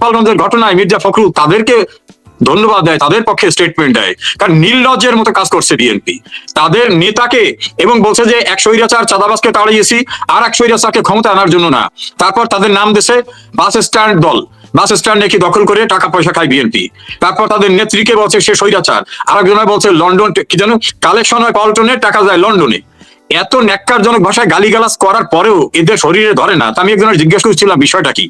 গোপালগঞ্জের ঘটনায় মির্জা ফখরুল তাদেরকে ধন্যবাদ দেয়, তাদের পক্ষে স্টেটমেন্ট দেয়। কারণ নির্লজ্জের মতো কাজ করছে বিএনপি তাদের নেতাকে এবং বলছে যে এক স্বৈরাচার চাঁদাবাসকে তাড়িয়েছি, আর এক স্বৈরাচারকে ক্ষমতা আনার জন্য না। তারপর তাদের নাম দেশে বাস স্ট্যান্ড দল। বাস স্ট্যান্ড নাকি দখল করে টাকা পয়সা খায় বিএনপি তারপর তাদের নেত্রীকে বলছে সে স্বৈরাচার। আরেকজনে বলছে লন্ডন কি যেন কালেকশন হয় পল্টনে, টাকা যায় লন্ডনে। এত ন্যাক্কারজনক ভাষায় গালিগালাজ করার পরেও এদের শরীরে ধরে না। তা আমি একজনের জিজ্ঞেস করছিলাম বিষয়টা কি?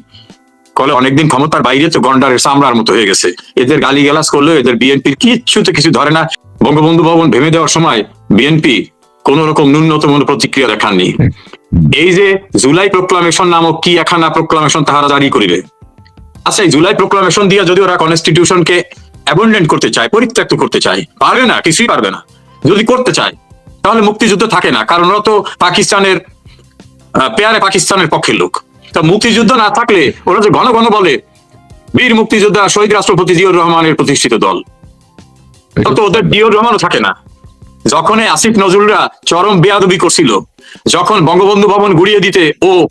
কলে অনেকদিন ক্ষমতার বাইরে তো গন্ডারের চামড়ার মতো হয়ে গেছে। এদের গালি গালাজ করলেও এদের বিএনপির কিচ্ছুতে কিছু ধরে না। বঙ্গবন্ধু ভবন ভেঙে দেওয়ার সময় বিএনপি কোন রকম ন্যূনতম প্রতিক্রিয়া দেখাননি। এই যে জুলাই প্রোক্লামেশন নামক কি একখানা প্রোক্লামেশন তাহারা জারি করিবে। আচ্ছা এই জুলাই প্রোক্লামেশন দিয়ে যদি ওরা কনস্টিটিউশনকে অ্যাবন্ডেন্ট করতে চায়, পরিত্যক্ত করতে চায়, পারবে না, কিছুই পারবে না। যদি করতে চায়, তাহলে মুক্তিযুদ্ধ থাকে না, কারণ ওরা তো পাকিস্তানের পেয়ারে পাকিস্তানের পক্ষের লোক। তা মুক্তিযুদ্ধ না থাকলে ওরা যে ঘন ঘন বলে বীর মুক্তিযোদ্ধা শহীদ রাষ্ট্রপতি জিয়র রহমানের প্রতিষ্ঠিত দল। তো ওদের জিয়র রহমানও থাকে না। যখন আসিফ নজরুলরা চরম বেয়াদবি করছিল যখন বঙ্গবন্ধু ভবন গুড়িয়ে দিতে ও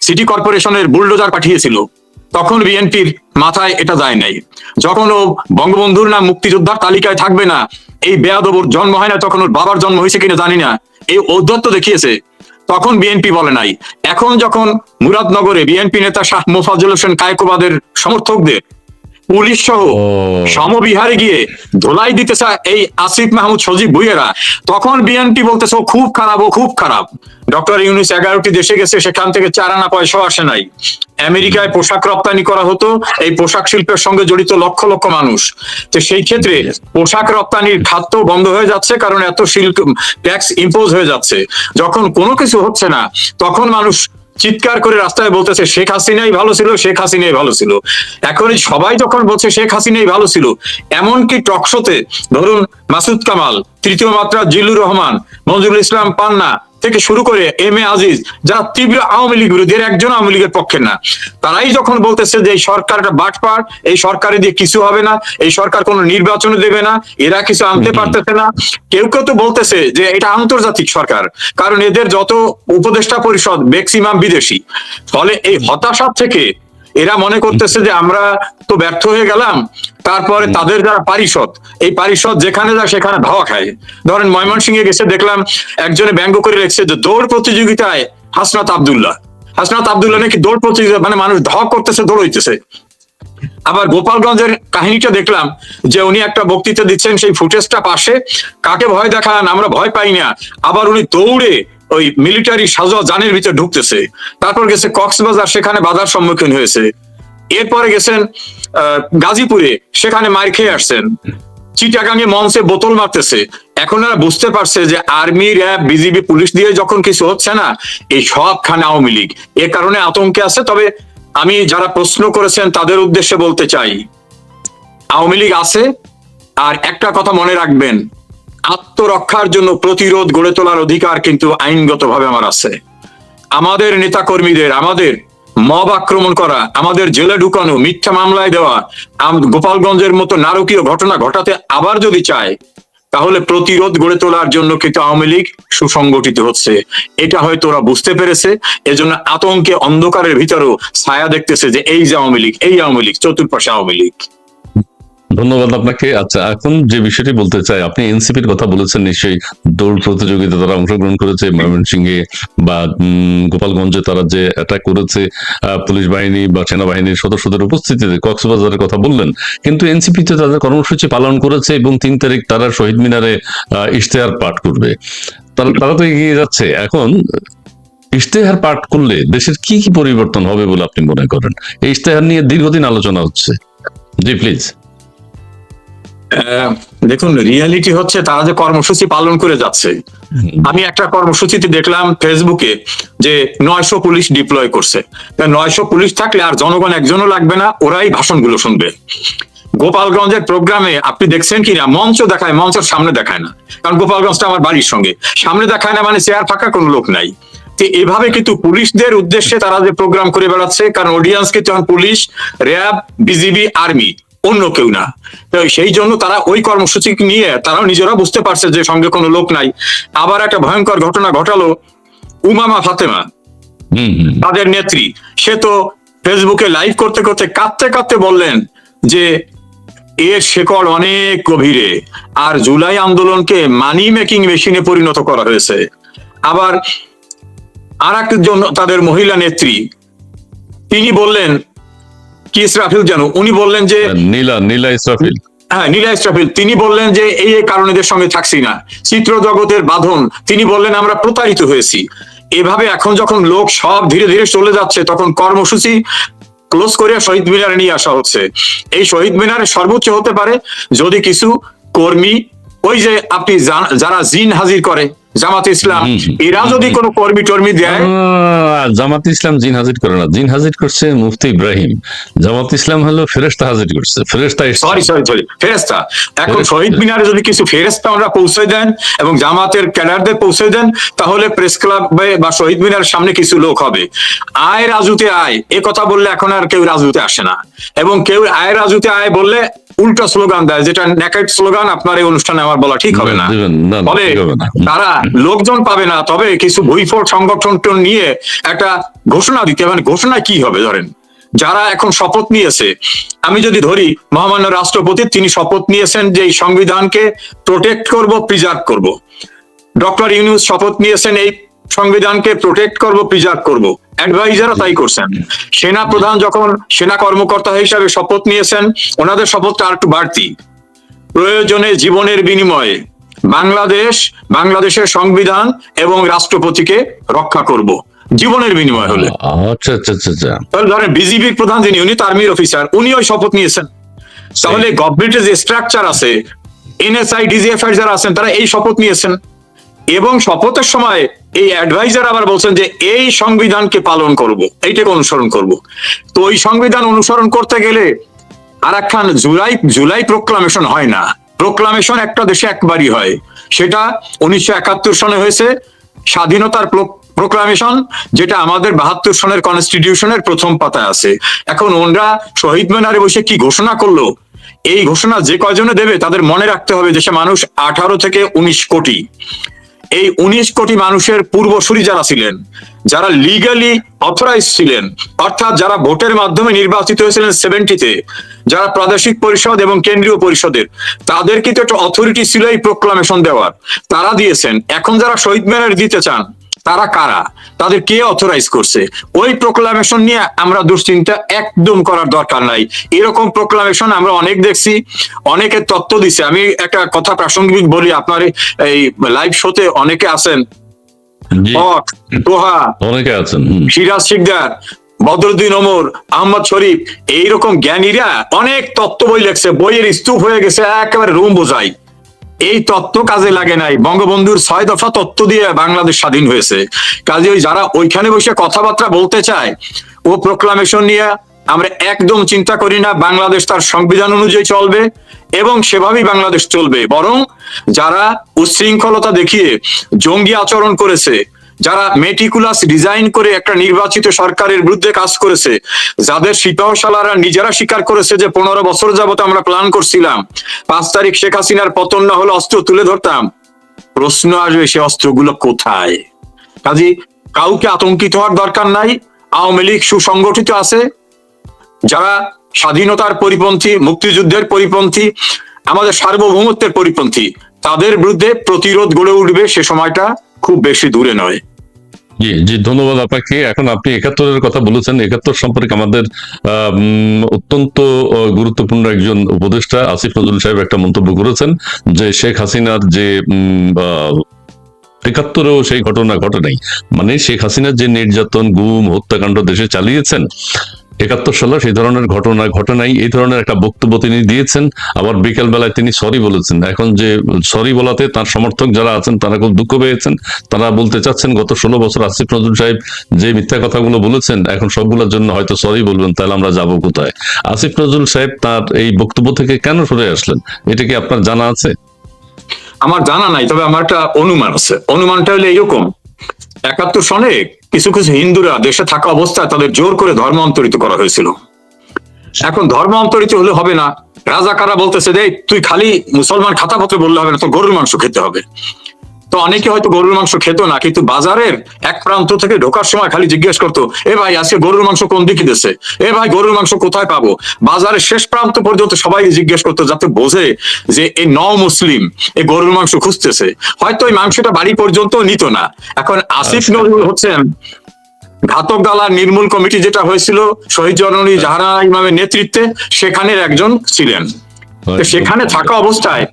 সিটি কর্পোরেশনের বুলডোজার পাঠিয়েছিল তখন বিএনপির মাথায় এটা যায় নাই। যখন ও বঙ্গবন্ধুর নাম মুক্তিযোদ্ধার তালিকায় থাকবে না এই বেয়াদবর জন্ম হয় না তখন ওর বাবার জন্ম হয়েছে কিনা জানি না। এই ঔদ্ধত্য দেখিয়েছে তখন বিএনপি বলে নাই। এখন যখন মুরাদনগরে বিএনপি নেতা শাহ মোফাজুল হোসেন কায়কোবাদের সমর্থকদের পুলিশ সহ সমবিহারে গিয়ে ধোলাই দিতে চায় এই আসিফ মাহমুদ সজীব ভুইয়েরা তখন বিএনপি বলতেছে ও খুব খারাপ ও খুব খারাপ। ডক্টর ইউনুস এগারোটি দেশে গেছে সেখান থেকে চার আনা পয়সাও আসে নাই। আমেরিকায় পোশাক রপ্তানি করা হতো এই পোশাক শিল্পের সঙ্গে জড়িত লক্ষ লক্ষ মানুষ। তো সেই ক্ষেত্রে পোশাক রপ্তানির খাদ্য বন্ধ হয়ে যাচ্ছে কারণ এত শিল্প ট্যাক্স ইম্পোজ হয়ে যাচ্ছে। যখন কোনো কিছু হচ্ছে না তখন মানুষ চিৎকার করে রাস্তায় বলতেছে, শেখ হাসিনাই ভালো ছিল, শেখ হাসিনাই ভালো ছিল। এখন সবাই যখন বলছে, শেখ হাসিনাই ভালো ছিল, এমনকি টকশোতে ধরুন মাসুদ কামাল, তৃতীয় মাত্রা জিল্লুর রহমান মঞ্জুরুল ইসলাম পান্না থেকে শুরু করে এম এ আজিজ যারা তীব্র আওয়ামী লীগ বিরোধী একজন আওয়ামী লীগের পক্ষে না। তারাই যখন বলতেছে যে এই সরকারটা বাটপার এই সরকারে দিয়ে কিছু হবে না এই সরকার কোনো নির্বাচন দেবে না এরা কিছু আনতে পারতেছে না। কেউ কেউ তো বলতেছে যে এটা আন্তর্জাতিক সরকার কারণ এদের যত উপদেষ্টা পরিষদ ম্যাক্সিমাম বিদেশি। ফলে এই হতাশা থেকে এরা মনে করতেছে যে আমরা তো ব্যর্থ হয়ে গেলাম তারপরে তাদের যারা পারিষদ এই পারিষদ যেখানে যায় সেখানে ধাওয়া খায়। ধরেন ময়মনসিংহে গেছে দেখলাম একজনে ব্যঙ্গ করে রেখেছে যে দৌড় প্রতিযোগিতায় হাসনাত আবদুল্লাহ। হাসনাত আবদুল্লাহ নাকি দৌড় প্রতিযোগিতা মানে মানুষ ধাওয়া করতেছে দৌড় হইতেছে। আবার গোপালগঞ্জের কাহিনীটা দেখলাম যে উনি একটা বক্তৃতা দিচ্ছেন সেই ফুটেজটা পাশে কাকে ভয় দেখান? আমরা ভয় পাই না। আবার উনি দৌড়ে ওই মিলিটারি সাজোয়া জানের ভিতরে ঢুকতেছে। তারপর গেছে কক্সবাজার, সেখানে বাধার সম্মুখীন হয়েছে। এরপরে গেছেন গাজীপুরে, সেখানে মার খেয়ে আসছেন। চিটাগাঙে মঞ্চে বোতল মারতেছে। এখন এরা বুঝতে পারছে যে আর্মি, র্যাব, বিজিবি, পুলিশ দিয়ে যখন কিছু হচ্ছে না, এই সবখানে আওয়ামী লীগ। এ কারণে আতঙ্কে আছে, তবে আমি যারা প্রশ্ন করেছেন, তাদের উদ্দেশ্যে বলতে চাই, আওয়ামী লীগ আছে, আর একটা কথা মনে রাখবেন আত্মরক্ষার জন্য প্রতিরোধ গড়ে তোলার অধিকার কিন্তু আইনগতভাবে আমার আছে। আমাদের নেতা কর্মীদের আমাদের মব আক্রমণ করা, আমাদের জেলে ঢুকানো, মিথ্যা মামলায় দেওয়া গোপালগঞ্জের মতো নারকীয় ঘটনা ঘটাতে আবার যদি চায়, তাহলে প্রতিরোধ গড়ে তোলার জন্য কিন্তু আওয়ামী লীগ সুসংগঠিত হচ্ছে। এটা হয়তো ওরা বুঝতে পেরেছে, এজন্য আতঙ্কে অন্ধকারের ভিতরেও ছায়া দেখতেছে যে এই যে আওয়ামী লীগ, এই আওয়ামী লীগ, চতুর্পাশে আওয়ামী লীগ। ধন্যবাদ আপনাকে। আচ্ছা এখন যে বিষয়টি বলতে চাই, আপনি এনসিপির কথা বলেছেন, নিশ্চয়ই দৌড় প্রতিযোগিতা তারা অংশগ্রহণ করেছে, ময়মনসিংহে বা গোপালগঞ্জে তারা যে অ্যাটাক করেছে পুলিশ বাহিনী বা সেনাবাহিনীর সদস্যদের উপস্থিতিতে কক্সবাজারের কথা বললেন। কিন্তু এনসিপি তে তাদের কর্মসূচি পালন করেছে এবং তিন তারিখ তারা শহীদ মিনারে ইশতেহার পাঠ করবে। তারা তো এগিয়ে যাচ্ছে। এখন ইশতেহার পাঠ করলে দেশের কি কি পরিবর্তন হবে বলে আপনি মনে করেন? এই ইশতেহার নিয়ে দীর্ঘদিন আলোচনা হচ্ছে। জি প্লিজ দেখুন রিয়ালিটি হচ্ছে তারা যে কর্মসূচি পালন করে যাচ্ছে। আমি একটা কর্মসূচিতে দেখলাম ফেসবুকে যে নয়শো পুলিশ ডিপ্লয় করছে। নয়শো পুলিশ থাকলে আর জনগণ একজনও লাগবে না, ওরাই ভাষণগুলো শুনবে। গোপালগঞ্জের প্রোগ্রামে আপনি দেখছেন কিনা, মঞ্চ দেখায়, মঞ্চের সামনে দেখায় না। কারণ গোপালগঞ্জটা আমার বাড়ির সঙ্গে। সামনে দেখায় না মানে চেয়ার ফাঁকা, কোনো লোক নাই। এভাবে কিন্তু পুলিশদের উদ্দেশ্যে তারা যে প্রোগ্রাম করে বেড়াচ্ছে, কারণ অডিয়েন্স কিন্তু পুলিশ, র্যাব, বিজিবি আর্মি অন্য কেউ না। সেই জন্য তারা ওই কর্মসূচি নিয়ে তারাও নিজেরা বুঝতে পারছে যে সঙ্গে কোনো লোক নাই। আবার একটা ভয়ঙ্কর ঘটনা ঘটালো উমামা ফাতেমা। তাদের নেত্রী। সে তো ফেসবুকে লাইভ করতে করতে কাঁদতে কাঁদতে বললেন যে এর শেকড় অনেক গভীরে আর জুলাই আন্দোলনকে মানি মেকিং মেশিনে পরিণত করা হয়েছে। আবার আর একজন তাদের মহিলা নেত্রী তিনি বললেন কি ইসরাফিল জানো? উনি বললেন যে নীলা নীলা ইসরাফিল। হ্যাঁ নীলা ইসরাফিল। তিনি বললেন যে এই এই কারণে এদের সঙ্গে থাকছি না। চিত্র জগতের বাঁধন তিনি বললেন আমরা প্রতারিত হয়েছি। এভাবে এখন যখন লোক সব ধীরে ধীরে চলে যাচ্ছে তখন কর্মসূচি ক্লোজ করে শহীদ মিনারে নিয়ে আসা হচ্ছে। এই শহীদ মিনারে সর্বোচ্চ হতে পারে যদি কিছু কর্মী ওই যে আপনি যারা জিন হাজির করে জামাত ইসলাম এরা যদি কোনো কর্মী টর্মী দেয় জামাত ইসলাম জিন হাজির করে না। জিন হাজির করছে মুফতি ইব্রাহিম। জামাত ইসলাম হলো ফেরেস্তা হাজির করছে। ফেরেস্তা সরি সরি সরি ফেরেস্তা এখন শহীদ মিনারে যদি কিছু ফেরেস্তা আমরা পৌঁছে দেন এবং জামাতের ক্যাডারদের পৌঁছে দেন তাহলে প্রেস ক্লাবে বা শহীদ মিনারের সামনে কিছু লোক হবে। আয় রাজুতে আয়। এ কথা বললে এখন আর কেউ রাজুতে আসে না। এবং কেউ আয় রাজুতে আয় বললে উল্টা স্লোগান দেয় যেটা ন্যাকেট স্লোগান আপনার এই অনুষ্ঠানে আমার বলা ঠিক হবে না। ফলে। তারা লোকজন পাবে না তবে কিছু বইফোর সংগঠন নিয়ে একটা ঘোষণা দিতে মানে ঘোষণা কি হবে ধরেন? যারা এখন শপথ নিয়েছে আমি যদি ধরি মহামান্য রাষ্ট্রপতি তিনি শপথ নিয়েছেন যে এই সংবিধানকে প্রোটেক্ট করব প্রিজার্ভ করব। ডক্টর ইউনুস শপথ নিয়েছেন এই সংবিধানকে প্রোটেক্ট করব প্রিজার্ভ করব। অ্যাডভাইজারও তাই করছেন। সেনা প্রধান যখন সেনা কর্মকর্তা হিসাবে শপথ নিয়েছেন ওনাদের শপথটা আর একটু বাড়তি। প্রয়োজনে জীবনের বিনিময়ে বাংলাদেশ বাংলাদেশের সংবিধান এবং রাষ্ট্রপতিকে রক্ষা করব। জীবনের বিনিময় হলে। আচ্ছা আচ্ছা আচ্ছা আচ্ছা। তাহলে ধরেন বিজিবির প্রধান যিনি উনি তো আর্মির অফিসার উনি ওই শপথ নিয়েছেন। তাহলে গভর্নমেন্টের যে স্ট্রাকচার আছে এনএসআই ডিজিএফআই যারা আছেন তারা এই শপথ নিয়েছেন। এবং শপথের সময় এই অ্যাডভাইজার আবার বলছেন যে এই সংবিধানকে পালন করব, এইটাকে অনুসরণ করব। তো ওই সংবিধান অনুসরণ করতে গেলে আর একখান জুলাই জুলাই প্রোক্লামেশন হয় না। প্রোক্লামেশন একটা দেশে একবারই হয়। সেটা উনিশশো একাত্তর সনে হয়েছে, স্বাধীনতার প্রোক্লামেশন যেটা আমাদের বাহাত্তর সনের কনস্টিটিউশনের প্রথম পাতায় আছে। এখন ওনরা শহীদ মিনারে বসে কি ঘোষণা করল? এই ঘোষণা যে কয়জনে দেবে তাদের মনে রাখতে হবে দেশে মানুষ আঠারো থেকে উনিশ কোটি। এই উনিশ কোটি মানুষের পূর্বসূরি যারা ছিলেন, যারা লিগালি অথরাইজ ছিলেন, অর্থাৎ যারা ভোটের মাধ্যমে নির্বাচিত হয়েছিলেন সেভেন্টিতে যারা প্রাদেশিক পরিষদ এবং কেন্দ্রীয় পরিষদের তাদের তো একটা অথরিটি ছিল এই প্রোক্লামেশন দেওয়ার। তারা দিয়েছেন। এখন যারা শহীদ মিনার দিতে চান তারা কারা? তাদের কে অথরাইজ করছে? ওই প্রোক্লামেশন নিয়ে আমরা দুশ্চিন্তা একদম করার দরকার নাই। এরকম প্রোক্লামেশন আমরা অনেক দেখছি অনেকে তত্ত্ব দিছে। আমি একটা কথা প্রাসঙ্গিক বলি আপনার এই লাইভ শোতে অনেকে আছেন। অনেকে আছেন সিরাজ শিকদার বদরুদ্দিন ওমর আহমদ শরীফ এইরকম জ্ঞানীরা অনেক তত্ত্ব বই লেখছে বইয়ের স্তূপ হয়ে গেছে একেবারে রুম বোঝাই। এই তত্ত্ব কাজে লাগে নাই। বঙ্গবন্ধুর ছয় দফা তত্ত্ব দিয়ে বাংলাদেশ স্বাধীন হয়েছে। কাজে ওই যারা ওইখানে বসে কথাবার্তা বলতে চায়, ও প্রোক্লামেশন নিয়ে আমরা একদম চিন্তা করি না, বাংলাদেশ তার সংবিধান অনুযায়ী চলবে এবং সেভাবেই বাংলাদেশ চলবে। বরং যারা উচ্ছৃঙ্খলতা দেখিয়ে জঙ্গি আচরণ করেছে যারা মেটিকুলাস ডিজাইন করে একটা নির্বাচিত সরকারের বিরুদ্ধে কাজ করেছে, যাদের সিপাহশালারা নিজেরা স্বীকার করেছে যে পনেরো বছর যাবত আমরা প্ল্যান করছিলাম, পাঁচ তারিখ শেখ হাসিনার পতন না হলে অস্ত্র তুলে ধরতাম। প্রশ্ন আসবে সে অস্ত্রগুলো কোথায়? কাজী, কাউকে আতঙ্কিত হওয়ার দরকার নাই, আওয়ামী লীগ সুসংগঠিত আছে। যারা স্বাধীনতার পরিপন্থী, মুক্তিযুদ্ধের পরিপন্থী, আমাদের সার্বভৌমত্বের পরিপন্থী, তাদের বিরুদ্ধে প্রতিরোধ গড়ে উঠবে সে সময়টা খুব বেশি দূরে নয়। জি জি, ধন্যবাদ আপনাকে। এখন আপনি একাত্তরের কথা বলেছেন। একাত্তর সম্পর্কে আমাদের অত্যন্ত গুরুত্বপূর্ণ একজন উপদেষ্টা আসিফ নজরুল সাহেব একটা মন্তব্য করেছেন যে শেখ হাসিনার যে একাত্তরেও সেই ঘটনা ঘটে নাই। মানে শেখ হাসিনার যে নির্যাতন, গুম, হত্যাকাণ্ড দেশে চালিয়েছেন একাত্তর সালে সেই ধরনের ঘটনা ঘটে নাই এই ধরনের একটা বক্তব্য তিনি দিয়েছেন। আবার বিকেল বেলায় তিনি সরি বলেছেন। এখন যে সরি বলাতে তার সমর্থক যারা আছেন, তারা খুব দুঃখ পেয়েছেন। তারা বলতে চাচ্ছেন, গত ষোলো বছর আসিফ নজরুল সাহেব যে মিথ্যা কথাগুলো বলেছেন, এখন সবগুলোর জন্য হয়তো সরি বলবেন, তাহলে আমরা যাব কোথায়? আসিফ নজরুল সাহেব তার এই বক্তব্য থেকে কেন সরে আসলেন? এটা কি আপনার জানা আছে? আমার জানা নাই, তবে আমার একটা অনুমান আছে। অনুমানটা হলো এইরকম। একাত্তর সনে কিছু কিছু হিন্দুরা দেশে থাকা অবস্থায় তাদের জোর করে ধর্ম অন্তরিত করা হয়েছিল। এখন ধর্ম অন্তরিত হলে হবে না। রাজাকারা বলতেছে যে তুই খালি মুসলমান খাতাপত্র বললে হবে না, তোর গরুর মাংস খেতে হবে। তো অনেকে হয়তো গরুর মাংস খেত না কিন্তু বাজারের এক প্রান্ত থেকে ঢোকার সময় খালি জিজ্ঞেস করতো এ ভাই আজকে গরুর মাংস কোন দিকে দিচ্ছে এ ভাই গরুর মাংস কোথায় পাবো? বাজারের শেষ প্রান্ত পর্যন্ত সবাই জিজ্ঞেস করতো যাতে বোঝে যে এই ন মুসলিম এই গরুর মাংস খুঁজতেছে। হয়তো এই মাংসটা বাড়ি পর্যন্ত নিত না। এখন আসিফ আচ্ছা। নজরুল হচ্ছেন ঘাতক গালা নির্মূল কমিটি যেটা হয়েছিল শহীদ জননী জাহারা ইমামের নেতৃত্বে সেখানের একজন ছিলেন। সেখানে থাকা অবস্থায়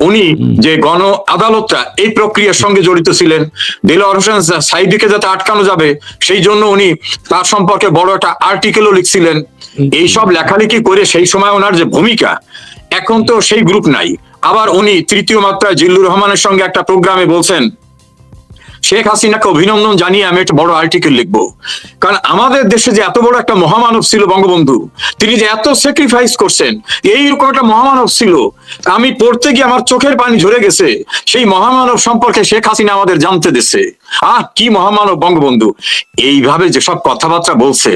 উনি যে গণ আদালতটা এই প্রক্রিয়ার সঙ্গে জড়িত ছিলেন দিলওয়ার হোসেন সাইদিকে যাতে আটকানো যাবে সেই জন্য উনি তার সম্পর্কে বড় একটা আর্টিকেলও লিখছিলেন। এইসব লেখালেখি করে সেই সময় ওনার যে ভূমিকা এখন তো সেই গ্রুপ নাই। আবার উনি তৃতীয় মাত্রায় জিল্লুর রহমানের সঙ্গে একটা প্রোগ্রামে বলছেন শেখ হাসিনাকে অভিনন্দন জানিয়ে আমি একটা বড় আর্টিকেল লিখব। কারণ আমাদের দেশে যে এত বড় একটা মহামানব ছিল বঙ্গবন্ধু, তিনি যে এত স্যাক্রিফাইস করছেন, এইরকম একটা মহামানব ছিল। আমি পড়তে গিয়ে আমার চোখের পানি ঝরে গেছে, সেই মহামানব সম্পর্কে শেখ হাসিনা আমাদের জানতে দিচ্ছে। আহ, কি মহামানব বঙ্গবন্ধু। এইভাবে যেসব কথাবার্তা বলছে,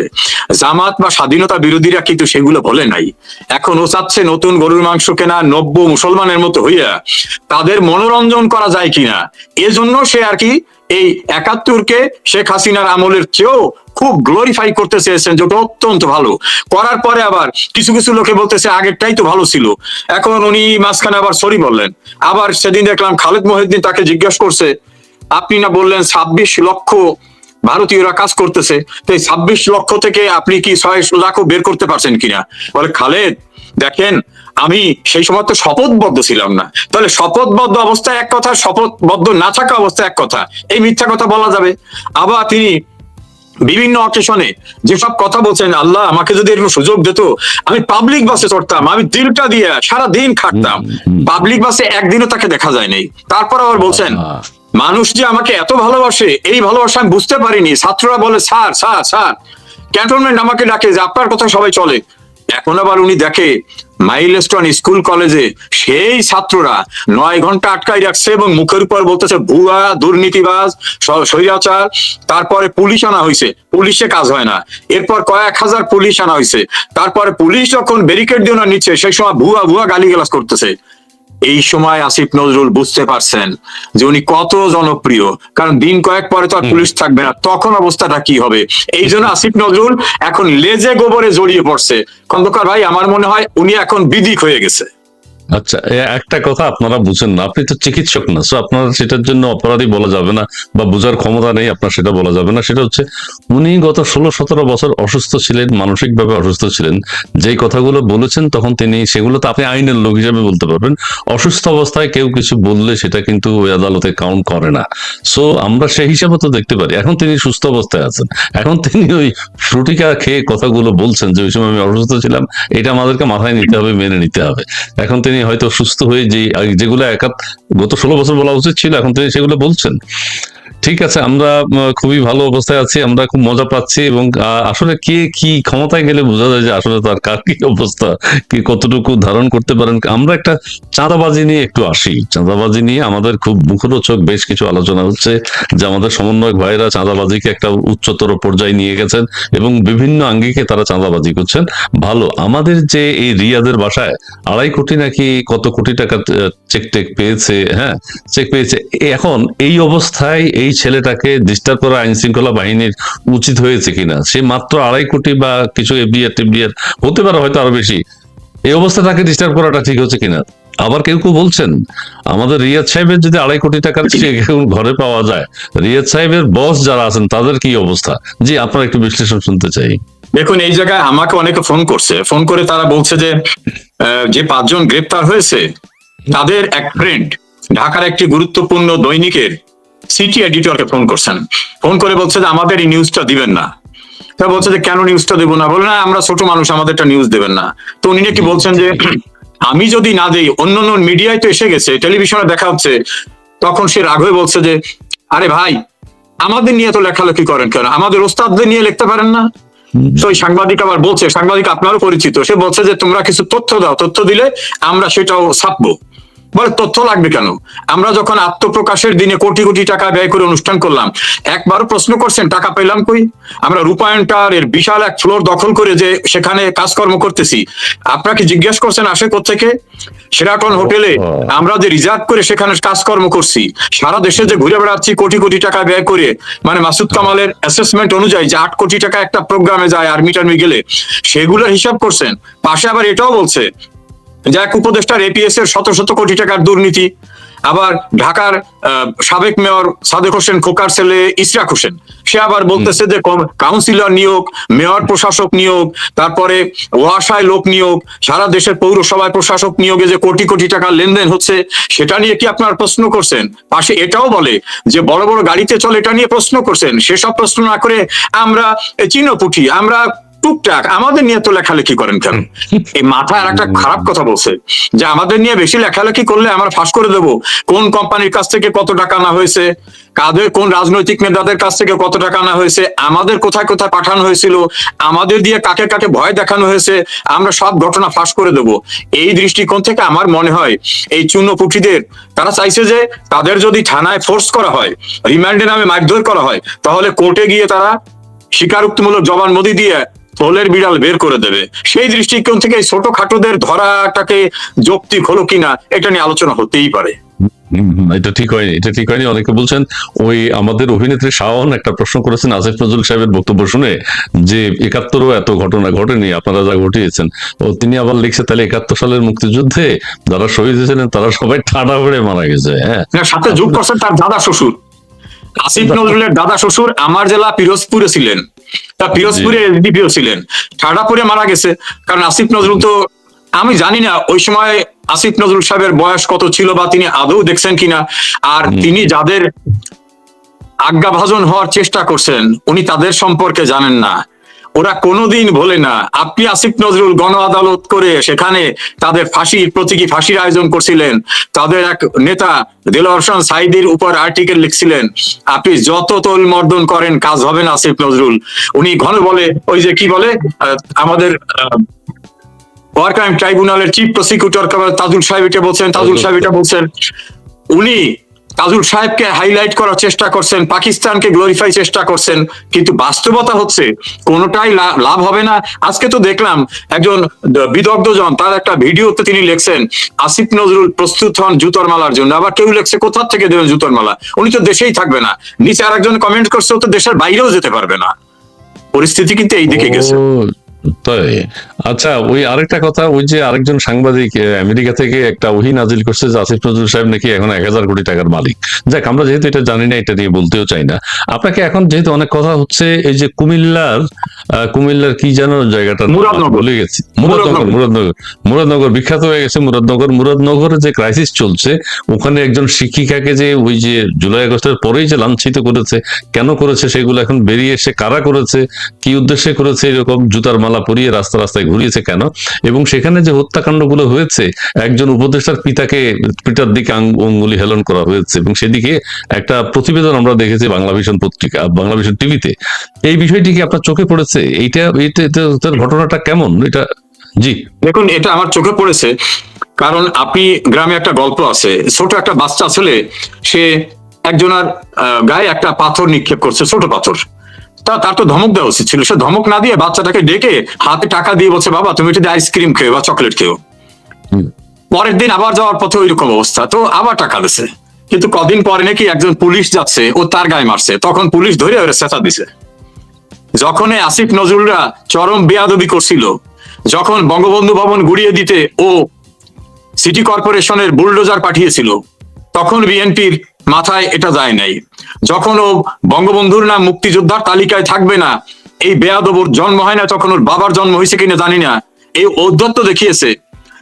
জামাত বা স্বাধীনতা বিরোধীরা কিন্তু সেগুলো বলে নাই। এখন ও চাচ্ছে নতুন গরুর মাংস কেনা নব্য মুসলমানের মতো হইয়া তাদের মনোরঞ্জন করা যায় কিনা, এজন্য সে আর কি এই একাত্তরকে শেখ হাসিনার আমলের চেয়েও খুব গ্লোরিফাই করতে চেয়েছেন যেটা অত্যন্ত ভালো। করার পরে আবার কিছু কিছু লোকে বলতেছে আগেরটাই তো ভালো ছিল। এখন উনি মাঝখানে আবার সরি বললেন। আবার সেদিন দেখলাম খালেদ মহিউদ্দিন তাকে জিজ্ঞেস করছে, আপনি না বললেন ছাব্বিশ লক্ষ ভারতীয়রা কাজ করতেছে, তো এই ছাব্বিশ লক্ষ থেকে আপনি কি ছয় লাখও বের করতে পারছেন কিনা? বলে, খালেদ, দেখেন আমি সেই সময় তো শপথবদ্ধ ছিলাম না। তাহলে শপথবদ্ধ অবস্থায় এক কথা শপথবদ্ধ না থাকা অবস্থায় এক কথা। এই মিথ্যা কথা বলা যাবে। আবার তিনি বিভিন্ন অকেশনে যেসব কথা বলছেন আল্লাহ আমাকে যদি এরকম সুযোগ দিত আমি পাবলিক বাসে চড়তাম আমি দিনটা দিয়ে সারা দিন খাটতাম পাবলিক বাসে একদিনও তাকে দেখা যায় নাই তারপর আবার বলছেন মানুষ যে আমাকে এত ভালোবাসে এই ভালোবাসা আমি বুঝতে পারিনি। ছাত্ররা বলে স্যার স্যার স্যার। ক্যান্টনমেন্ট আমাকে ডাকে যে আপনার কথা সবাই চলে। এখন আবার উনি দেখে, মাইলস্টন স্কুল কলেজে সেই ছাত্ররা নয় ঘণ্টা আটকাই রাখছে এবং মুখের উপর বলতেছে, ভুয়া, দুর্নীতিবাজ স্বৈরাচার। তারপরে পুলিশ আনা হয়েছে পুলিশে কাজ হয় না। এরপর কয়েক হাজার পুলিশ আনা হয়েছে তারপরে পুলিশ যখন ব্যারিকেড দিয়ে নিচ্ছে, সেই সময় ভুয়া ভুয়া গালিগালাজ করতেছে। এই সময় আসিফ নজরুল বুঝতে পারছেন যে উনি কত জনপ্রিয়। কারণ দিন কয়েক পরে তো আর পুলিশ থাকবে না। তখন অবস্থাটা কি হবে? এই জন্য আসিফ নজরুল এখন লেজে গোবরে জড়িয়ে পড়ছে। খন্দকার ভাই আমার মনে হয় উনি এখন বিদিক হয়ে গেছে। আচ্ছা একটা কথা আপনারা বুঝেন না। আপনি তো চিকিৎসক না সো আপনার সেটার জন্য অপরাধী বলা যাবে না বা বোঝার ক্ষমতা নেই, আপনার সেটা বলা যাবে না। সেটা হচ্ছে, উনি গত ষোলো সতেরো বছর অসুস্থ ছিলেন, মানসিকভাবে অসুস্থ ছিলেন। যেই কথাগুলো বলেছেন, তখন তিনি সেগুলো তো আপনি আইনের লোক হিসেবে বলতে পারবেন। অসুস্থ অবস্থায় কেউ কিছু বললে সেটা কিন্তু ওই আদালতে কাউন্ট করে না। সো আমরা সেই হিসাবে তো দেখতে পারি। এখন তিনি সুস্থ অবস্থায় আছেন। এখন তিনি ওই ফ্রুটিকা খেয়ে কথাগুলো বলছেন যে, ওই সময় আমি অসুস্থ ছিলাম, এটা আমাদেরকে মাথায় নিতে হবে, মেনে নিতে হবে। এখন তিনি হয়তো সুস্থ হয়ে যে যেগুলো একাত গত ষোলো বছর বলা উচিত ছিল, এখন তিনি সেগুলো বলছেন। ঠিক আছে, আমরা খুবই ভালো অবস্থায় আছি, আমরা খুব মজা পাচ্ছি এবং আসলে কে কি ক্ষমতায় গেলে বোঝা যায় যে আসলে তার কার কি অবস্থা, কি কতটুকু ধারণ করতে পারেন। আমরা একটা চাঁদাবাজি নিয়ে একটু আসি। চাঁদাবাজি নিয়ে আমাদের খুব মুখরোচক বেশ কিছু আলোচনা হচ্ছে, যে আমাদের সমন্বয়ক ভাইরা চাঁদাবাজিকে একটা উচ্চতর পর্যায়ে নিয়ে গেছেন এবং বিভিন্ন আঙ্গিকে তারা চাঁদাবাজি করছেন। ভালো, আমাদের যে এই রিয়াদের বাসায় আড়াই কোটি নাকি কত কোটি টাকা চেক টেক পেয়েছে হ্যাঁ চেক পেয়েছে, এখন এই অবস্থায় এই ছেলেটাকে ডিস্টার্ব করা আইন শৃঙ্খলা বাহিনীর উচিত হয়েছে কিনা? সে মাত্র আড়াই কোটি বা কিছু এফবিআর টিবিআর হতে পারে হয়তো আরও বেশি। এই অবস্থা তাকে ডিস্টার্ব করাটা ঠিক হচ্ছে কিনা? আবার কেউ কেউ বলছেন আমাদের রিয়াদ সাহেবের যদি আড়াই কোটি টাকার চেক ঘরে পাওয়া যায় রিয়াদ সাহেবের বস যারা আছেন তাদের কি অবস্থা? জি আপনার একটু বিশ্লেষণ শুনতে চাই। দেখুন এই জায়গায় আমাকে অনেকে ফোন করছে। ফোন করে তারা বলছে যে যে পাঁচজন গ্রেপ্তার হয়েছে তাদের এক ফ্রেন্ড ঢাকার একটি গুরুত্বপূর্ণ দৈনিকের সিটি এডিটরকে ফোন করছেন। ফোন করে বলছে যে আমাদের এই নিউজটা দিবেন না। তা বলছে যে কেন নিউজটা দেবো না? বলে না আমরা ছোট মানুষ আমাদেরটা নিউজ দেবেন না। তো উনি নাকি বলছেন যে আমি যদি না দেই অন্য অন্য মিডিয়ায় তো এসে গেছে টেলিভিশনে দেখা হচ্ছে। তখন সে রাগ হয়ে বলছে যে আরে ভাই আমাদের নিয়ে তো লেখালেখি করেন কেন? আমাদের ওস্তাদদের নিয়ে লিখতে পারেন না? তো ওই সাংবাদিক আবার বলছে সাংবাদিক আপনারও পরিচিত সে বলছে যে তোমরা কিছু তথ্য দাও তথ্য দিলে আমরা সেটাও ছাপবো। বলে তথ্য লাগবে কেন? আমরা যখন আত্মপ্রকাশের দিনে কোটি কোটি টাকা ব্যয় করে অনুষ্ঠান করলাম একবারও প্রশ্ন করছেন টাকা পেলাম কই? আমরা রূপায়ণ টাওয়ারের বিশাল এক ফ্লোর দখল করে যে সেখানে কাজকর্ম করতেছি। আপনাকে জিজ্ঞেস করছেন আসে থেকে সেরাটন হোটেলে আমরা যে রিজার্ভ করে সেখানে কাজকর্ম করছি সারা দেশে যে ঘুরে বেড়াচ্ছি কোটি কোটি টাকা ব্যয় করে মানে মাসুদ কামালের অ্যাসেসমেন্ট অনুযায়ী যে আট কোটি টাকা একটা প্রোগ্রামে যায় আর্মি টার্মি গেলে সেগুলোর হিসাব করছেন। পাশে আবার এটাও বলছে এক উপদেষ্টার এপিএস এর শত শত কোটি টাকার দুর্নীতি। আবার ঢাকার সাবেক মেয়র সাদেক হোসেন খোকার ছেলে ইসরাক হোসেন, সে আবার বলতেছে যে কাউন্সিলর নিয়োগ, মেয়র প্রশাসক নিয়োগ, তারপরে ওয়াসায় লোক নিয়োগ, সারা দেশের পৌরসভায় প্রশাসক নিয়োগে যে কোটি কোটি টাকা লেনদেন হচ্ছে, সেটা নিয়ে কি আপনার প্রশ্ন করছেন? পাশে এটাও বলে যে বড় বড় গাড়িতে চলে এটা নিয়ে প্রশ্ন করছেন। সেসব প্রশ্ন না করে আমরা চিনপুঠি আমরা টুকটাক আমাদের নিয়ে তো লেখালেখি করেন কেন? এই মাথায় আর একটা খারাপ কথা বলছে যে আমাদের নিয়ে বেশি লেখালেখি করলে আমরা ফাঁস করে দেব। কোন কোম্পানির কাছ থেকে কত টাকা আনা হয়েছে? কাদের কোন রাজনৈতিক নেতাদের কাছ থেকে কত টাকা আনা হয়েছে? আমাদের কোথায় কোথায় পাঠানো হয়েছিল? আমাদের দিয়ে কাকে কাকে ভয় দেখানো হয়েছে? আমরা সব ঘটনা ফাঁস করে দেব। এই দৃষ্টিকোণ থেকে আমার মনে হয় এই চূর্ণ চূর্ণপুঠিদের তারা চাইছে যে তাদের যদি থানায় ফোর্স করা হয় রিমান্ডে নামে মারধর করা হয় তাহলে কোর্টে গিয়ে তারা স্বীকারোক্তিমূলক জবানবন্দি দিয়ে থলের বিড়াল বের করে দেবে। সেই দৃষ্টিকোণ থেকে এই ছোটখাটোদের ধরাটাকে যৌক্তিক হলো কিনা এটা নিয়ে আলোচনা হতেই পারে। এটা ঠিক হয়নি এটা ঠিক হয়নি। অনেকে বলছেন ওই আমাদের অভিনেত্রী শাওন একটা প্রশ্ন করেছেন আসিফ নজরুল সাহেবের বক্তব্য শুনে যে একাত্তরও এত ঘটনা ঘটেনি আপনারা যা ঘটিয়েছেন। ও তিনি আবার লিখছে তাহলে একাত্তর সালের মুক্তিযুদ্ধে যারা শহীদ হয়েছিলেন তারা সবাই ঠাডা পড়ে মারা গেছে হ্যাঁ। সাথে যোগ করছেন তার দাদা শ্বশুর। আসিফ নজরুলের দাদা শ্বশুর আমার জেলা পিরোজপুরে ছিলেন। তা পিরোজপুরে ডিপিও ছিলেন। ঠাডাপুরে মারা গেছে। কারণ আসিফ নজরুল তো আমি জানি না ওই সময় আসিফ নজরুল সাহেবের বয়স কত ছিল বা তিনি আদৌ দেখছেন কিনা। আর তিনি যাদের আজ্ঞাভাজন হওয়ার চেষ্টা করছেন উনি তাদের সম্পর্কে জানেন না। ওরা কোনোদিন বলে না। আপনি আসিফ নজরুল গণ আদালত করে সেখানে তাদের ফাঁসির প্রতীকী ফাঁসির আয়োজন করছিলেন। তাদের এক নেতা দেলোয়ার হোসেন সাইদির উপর আর্টিকেল লিখছিলেন আপনি যত তোল মর্দন করেন কাজ হবে না আসিফ নজরুল। উনি ঘন বলে ওই যে কি বলে? আমাদের ওয়ার ক্রাইম ট্রাইব্যুনালের চিফ প্রসিকিউটর তাজুল সাহেব এটা বলছেন তাজুল সাহেব এটা বলছেন। উনি তাজুল সাহেবকে হাইলাইট করার চেষ্টা করছেন, পাকিস্তানকে গ্লোরিফাই চেষ্টা করছেন, কিন্তু বাস্তবতা হচ্ছে কোনোটাই লাভ হবে না। আজকে তো দেখলাম একজন বিদগ্ধজন তার একটা ভিডিওতে তিনি লিখছেন, আসিফ নজরুল প্রস্তুত হন জুতোর মালার জন্য। আবার কেউ লেখছে, কোথা থেকে দেবেন জুতোর মালা? উনি তো দেশেই থাকবে না। নিচে আরেকজন কমেন্ট করছে, ও তো দেশের বাইরেও যেতে পারবে না। পরিস্থিতি কিন্তু এই দিকে গেছে তাই? আচ্ছা ওই আরেকটা কথা ওই যে আরেকজন সাংবাদিক আমেরিকা থেকে একটা ওহি নাজিল করছে যে আসিফ নজরুল সাহেব নাকি এখন এক হাজার কোটি টাকার মালিক। যাক আমরা যেহেতু এটা জানি না এটা নিয়ে বলতেও চাই না। আপনাকে এখন যেহেতু অনেক কথা হচ্ছে এই যে কুমিল্লার কুমিল্লার কি যেন জায়গাটা মুরাদনগর। গেছি। মুরাদনগর মুরাদনগর। মুরাদনগর মুরাদনগর বিখ্যাত হয়ে গেছে মুরাদনগর। মুরাদনগরে যে ক্রাইসিস চলছে ওখানে একজন শিক্ষিকাকে যে ওই যে জুলাই আগস্টের পরেই যে লাঞ্ছিত করেছে কেন করেছে সেগুলো এখন বেরিয়ে এসে কারা করেছে কি উদ্দেশ্যে করেছে এরকম জুতার মালা পরিয়ে রাস্তা রাস্তায় ঘুরিয়েছে কেন? এবং সেখানে যে হত্যাকাণ্ডগুলো হয়েছে, একজন উপদেষ্টার পিতাকে পিতার দিকে অঙ্গুলি হেলন করা হয়েছে এবং সেদিকে একটা প্রতিবেদন আমরা দেখেছি বাংলা ভিশন পত্রিকা, বাংলা ভিশন টিভিতে। এই বিষয়টি কি আপনার চোখে পড়েছে? এইটা এইটা ঘটনাটা কেমন? এটা, জি। দেখুন, এটা আমার চোখে পড়েছে, কারণ আপনি গ্রামে একটা গল্প আছে, ছোট একটা বাচ্চা ছেলে, সে একজনের গায়ে একটা পাথর নিক্ষেপ করছে, ছোট পাথর। তা তার তো ধমক দেওয়া উচিত ছিল। সে ধমক না দিয়ে বাচ্চাটাকে ডেকে হাতে টাকা দিয়ে বলছে বাবা তুমি এটা আইসক্রিম খেও বা চকলেট খেও পরের দিন আবার যাওয়ার পথে ওইরকম অবস্থা। তো আবার টাকা দিছে। কিন্তু কদিন পরে নাকি একজন পুলিশ যাচ্ছে ও তার গায়ে মারছে। তখন পুলিশ ধরে ওরা সেটা দিছে। যখন আসিফ নজরুলরা চরম বেয়াদবি করছিল যখন বঙ্গবন্ধু ভবন গুড়িয়ে দিতে ও সিটি কর্পোরেশনের বুলডোজার পাঠিয়েছিল তখন বিএনপির মাথায় এটা যায় নাই। যখন ও বঙ্গবন্ধুর নাম মুক্তিযোদ্ধার তালিকায় থাকবে না এই বেয়াদবর জন্ম হয় না তখন ওর বাবার জন্ম হয়েছে কিনা জানি না। এই ঔদ্ধত্য দেখিয়েছে।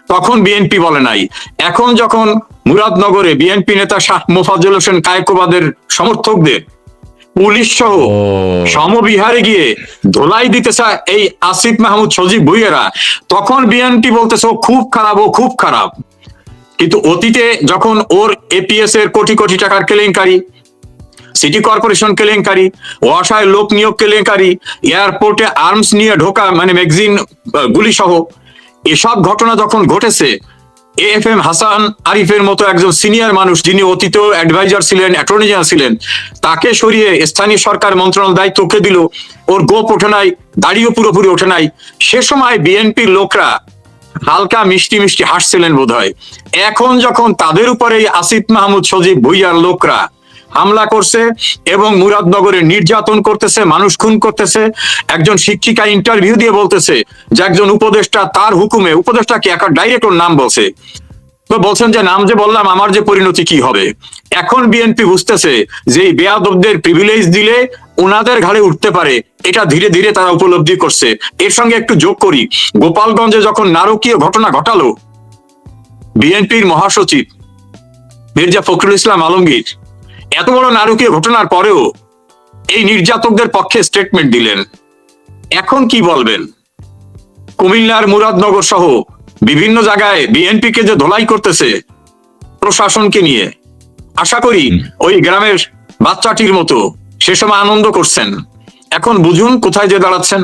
তখন বিএনপি বলে নাই। এখন যখন মুরাদনগরে বিএনপি নেতা শাহ মোফাজুল হোসেন কায়কোবাদের সমর্থকদের পুলিশ সহ সমবিহারে গিয়ে ধোলাই দিতে চায় এই আসিফ মাহমুদ সজীব ভুইয়েরা তখন বিএনপি বলতেছে খুব খারাপ ও খুব খারাপ। কিন্তু অতীতে যখন ওর এপিএস এর কোটি কোটি টাকার কেলেঙ্কারি সিটি কর্পোরেশন কেলেঙ্কারি ওয়াসায় লোক নিয়োগ কেলেঙ্কারি এয়ারপোর্টে আর্মস নিয়ে ঢোকা মানে ম্যাগজিন গুলি সহ এসব ঘটনা যখন ঘটেছে এ এফ এম হাসান আরিফের মতো একজন সিনিয়র মানুষ যিনি অতীত অ্যাডভাইজার ছিলেন অ্যাটর্নি জেনারেল ছিলেন, তাকে সরিয়ে স্থানীয় সরকার মন্ত্রণালয় দায়িত্ব ওকে দিল। ওর গোপ ওঠে নাই, দাড়িও পুরোপুরি ওঠে নাই। সে সময় বিএনপির লোকরা হালকা মিষ্টি মিষ্টি হাসছিলেন বোধ এখন যখন তাদের উপরে আসিফ মাহমুদ সজীব ভুইয়ার লোকরা হামলা করছে এবং মুরাদনগরে নির্যাতন করতেছে, মানুষ খুন করতেছে, একজন শিক্ষিকা ইন্টারভিউ দিয়ে বলতেছে যে একজন উপদেষ্টা তার হুকুমে উপদেষ্টাকে একটা ডাইরেক্ট নাম বলছে? তো বলছেন যে, নাম যে বললাম, আমার যে পরিণতি কি হবে? এখন বিএনপি বুঝতেছে যে এই বেয়াদবদের প্রিভিলেজ দিলে ওনাদের ঘাড়ে উঠতে পারে। এটা ধীরে ধীরে তারা উপলব্ধি করছে। এর সঙ্গে একটু যোগ করি। গোপালগঞ্জে যখন নারকীয় ঘটনা ঘটালো, বিএনপির মহাসচিব মির্জা ফখরুল ইসলাম আলমগীর, এত বড় নারকীয় ঘটনার পরেও এই নির্যাতকদের পক্ষে স্টেটমেন্ট দিলেন। এখন কি বলবেন? কুমিল্লার মুরাদনগর সহ বিভিন্ন জায়গায় বিএনপি কে যে ধোলাই করতেছে প্রশাসনকে নিয়ে আশা করি ওই গ্রামের বাচ্চাটির মতো সে সময় আনন্দ করছেন। এখন বুঝুন কোথায় যে দাঁড়াচ্ছেন।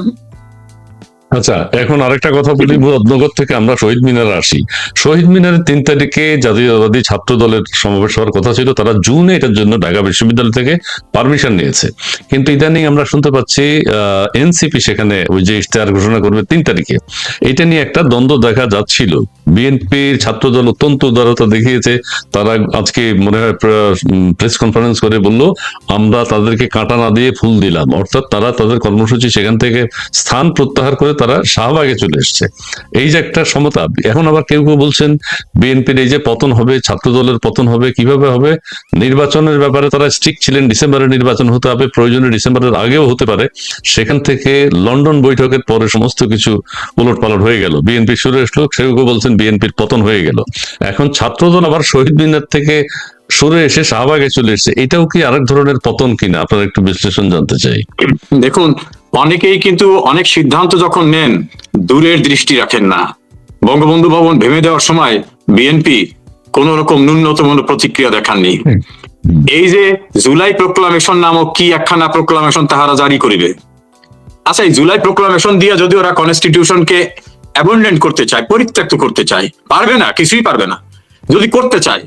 আচ্ছা এখন আরেকটা কথা বলি মুরাদনগর থেকে আমরা শহীদ মিনারে আসি। শহীদ মিনারের তিন তারিখে জাতীয়তাবাদী ছাত্র দলের সমাবেশ হওয়ার কথা ছিল, তারা জুনে এটার জন্য ঢাকা বিশ্ববিদ্যালয় থেকে পারমিশন নিয়েছে। কিন্তু ইদানিং আমরা শুনতে পাচ্ছি এনসিপি সেখানে ওই যে ইশতেহার ঘোষণা করবে তিন তারিখে। এটা নিয়ে একটা দ্বন্দ্ব দেখা যাচ্ছিল। বিএনপির ছাত্র দল অত্যন্ত উদারতা দেখিয়েছে। তারা আজকে মনে হয় প্রেস কনফারেন্স করে বলল, আমরা তাদেরকে কাঁটা না দিয়ে ফুল দিলাম। অর্থাৎ তারা তাদের কর্মসূচি সেখান থেকে স্থান প্রত্যাহার করে তারা শাহবাগে চলে এসছে। এই যে একটা সমতা, এখন আবার কেউ কেউ বলছেন, বিএনপির এই যে পতন হবে ছাত্র দলের পতন হবে, কীভাবে হবে? নির্বাচনের ব্যাপারে তারা স্ট্রিক ছিলেন ডিসেম্বরে নির্বাচন হতে হবে, প্রয়োজনে ডিসেম্বরের আগেও হতে পারে। সেখান থেকে লন্ডন বৈঠকের পরে সমস্ত কিছু উলট পালট হয়ে গেল। বিএনপি শুরু আসলো কেউ কেউ বলছেন বিএনপির পতন হয়ে গেল। এখন ছাত্রদল আবার শহীদ মিনার থেকে সরে এসে শাহবাগে চলে এসেছে। এটাও কি আরেক ধরনের পতন কিনা? আপনার একটু বিশ্লেষণ জানতে চাই। দেখুন অনেকেই কিন্তু অনেক সিদ্ধান্ত যখন নেন, দূরের দৃষ্টি রাখেন না। বঙ্গবন্ধু ভবন ভেঙে দেওয়ার সময় বিএনপি কোন রকম ন্যূনতম প্রতিক্রিয়া দেখাননি। এই যে জুলাই প্রোক্লামেশন নামক কি একখানা প্রোক্লামেশন তাহারা জারি করিবে। আচ্ছা এই জুলাই প্রোক্লামেশন দিয়ে যদি ওরা কনস্টিটিউশনকে অ্যাবন্ডেন্ট করতে চায়, পরিত্যক্ত করতে চায়, পারবে না, কিছুই পারবে না। যদি করতে চায়,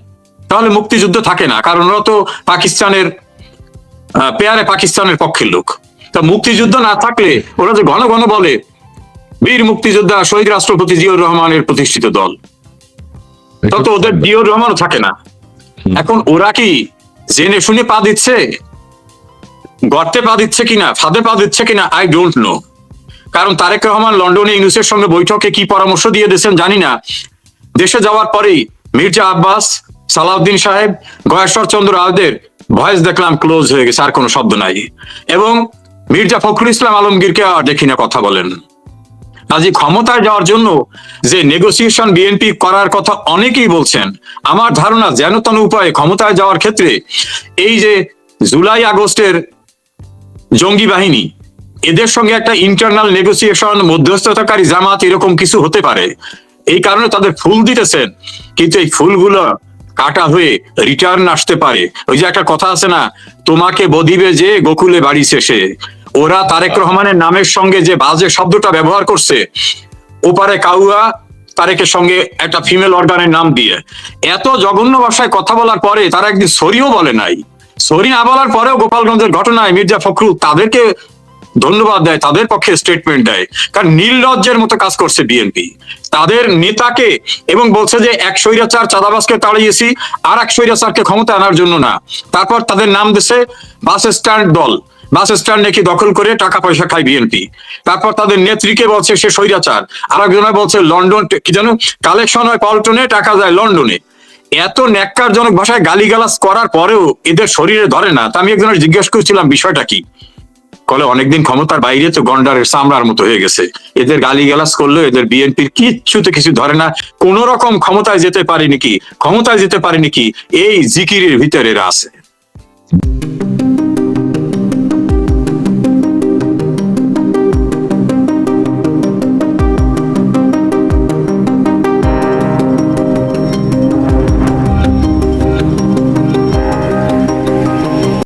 তাহলে মুক্তিযুদ্ধ থাকে না, কারণ ওরা তো পাকিস্তানের পেয়ারে পাকিস্তানের পক্ষের লোক। তা মুক্তিযুদ্ধ না থাকলে ওরা যে ঘন ঘন বলে বীর মুক্তিযোদ্ধা শহীদ রাষ্ট্রপতি জিয়াউর রহমানের প্রতিষ্ঠিত দল। তত ওদের জিয়াউর রহমানও থাকে না। এখন ওরা কি জেনে শুনে পা দিচ্ছে? গর্তে পা দিচ্ছে কিনা? ফাঁদে পা দিচ্ছে কিনা? আই ডোন্ট নো কারণ তারেক রহমান লন্ডনে ইউনুসের সঙ্গে বৈঠকে কি পরামর্শ দিয়ে দিয়েছেন জানি না। দেশে যাওয়ার পরেই মির্জা আব্বাস সালাউদ্দিন সাহেব গয়েশ্বর চন্দ্র রায়দের ভয়েস দেখলাম ক্লোজ হয়ে গেছে আর কোনো শব্দ নাই। এবং মির্জা ফখরুল ইসলাম আলমগীরকে আর দেখি না কথা বলেন। কাজে ক্ষমতায় যাওয়ার জন্য যে নেগোসিয়েশন বিএনপি করার কথা অনেকেই বলছেন, আমার ধারণা যেন তেন উপায়ে ক্ষমতায় যাওয়ার ক্ষেত্রে এই যে জুলাই আগস্টের জঙ্গি বাহিনী, এদের সঙ্গে একটা ইন্টারনাল নেগোসিয়েশন মধ্যস্থতাকারী জামাত এরকম কিছু হতে পারে। এই কারণে তাদের ফুল দিতেছেন, কিন্তু এই ফুলগুলো কাটা হয়ে রিটার্ন আসতে পারে। ওই যে একটা কথা আছে না, তোমাকে বদিবে যে গোকুলে বাড়ি শেষে। ওরা তারেক রহমানের নামের সঙ্গে যে বাজে শব্দটা ব্যবহার করছে, ওপারে কাউয়া তারেকের সঙ্গে একটা ফিমেল অর্গানের নাম দিয়ে। এত জঘন্য ভাষায় কথা বলার পরে তারা একদিন সরিও বলে নাই। সরি না বলার পরেও গোপালগঞ্জের ঘটনায় মির্জা ফখরুল তাদেরকে ধন্যবাদ দেয়, তাদের পক্ষে স্টেটমেন্ট দেয়। কারণ নীলরজ্জের মতো কাজ করছে বিএনপি তাদের নেতাকে এবং বলছে যে, এক স্বৈরাচার চাঁদাবাসকে তাড়িয়েছি, আর এক স্বৈরাচারকে ক্ষমতা আনার জন্য না। তারপর তাদের নাম দিছে বাস স্ট্যান্ড দল। বাস স্ট্যান্ড নাকি দখল করে টাকা পয়সা খায় বিএনপি তারপর তাদের নেত্রীকে বলছে সে স্বৈরাচার। আর একজনে বলছে, লন্ডন কি জানো? কালেকশন হয় পল্টনে, টাকা যায় লন্ডনে। এত ন্যাক্কারজনক ভাষায় গালিগালাজ করার পরেও এদের শরীরে ধরে না। তা আমি একজনের জিজ্ঞেস করছিলাম, বিষয়টা কি? কলে, অনেকদিন ক্ষমতার বাইরে তো গন্ডারের চামড়ার মতো হয়ে গেছে। এদের গালি গালাজ করলেও এদের বিএনপির কিচ্ছুতে কিছু ধরে না। কোন রকম ক্ষমতায় যেতে পারেনি কি? ক্ষমতায় যেতে পারেনি কি? এই জিকিরের ভিতরে এরা আছে।